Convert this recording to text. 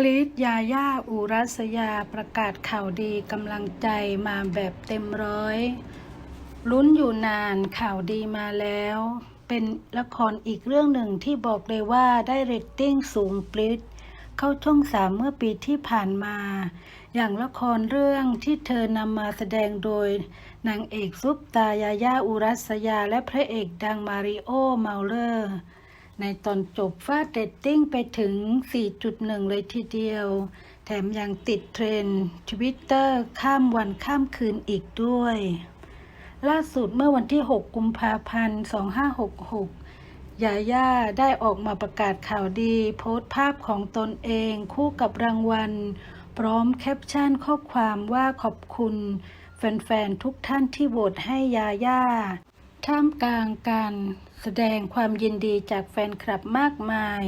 กรีดยาย่าอุรัสยาประกาศข่าวดีกำลังใจมาแบบเต็มร้อย ลุ้นอยู่นานข่าวดีมาแล้ว เป็นละครอีกเรื่องหนึ่งที่บอกเลยว่าได้เรตติ้งสูงปลิดเข้าช่องสามเมื่อปีที่ผ่านมา อย่างละครเรื่องที่เธอนำมาแสดงโดย นางเอกซุปตายาย่าอุรัสยาและพระเอกดังมาริโอเมาเลอร์ ในตอนจบฟาดเรตติ้งไปถึง 4.1 เลยทีเดียว แถมยังติดเทรนด์ทวิตเตอร์ข้ามวันข้ามคืนอีกด้วย ล่าสุดเมื่อวันที่ 6 กุมภาพันธ์ 2566 ยาย่าได้ออกมาประกาศข่าวดี โพสต์ภาพของตนเองคู่กับรางวัล พร้อมแคปชั่นข้อความว่าขอบคุณ แฟน ๆ ทุกท่านที่โหวตให้ยาย่า ท่ามกลางการแสดงความยินดีจากแฟนคลับมากมาย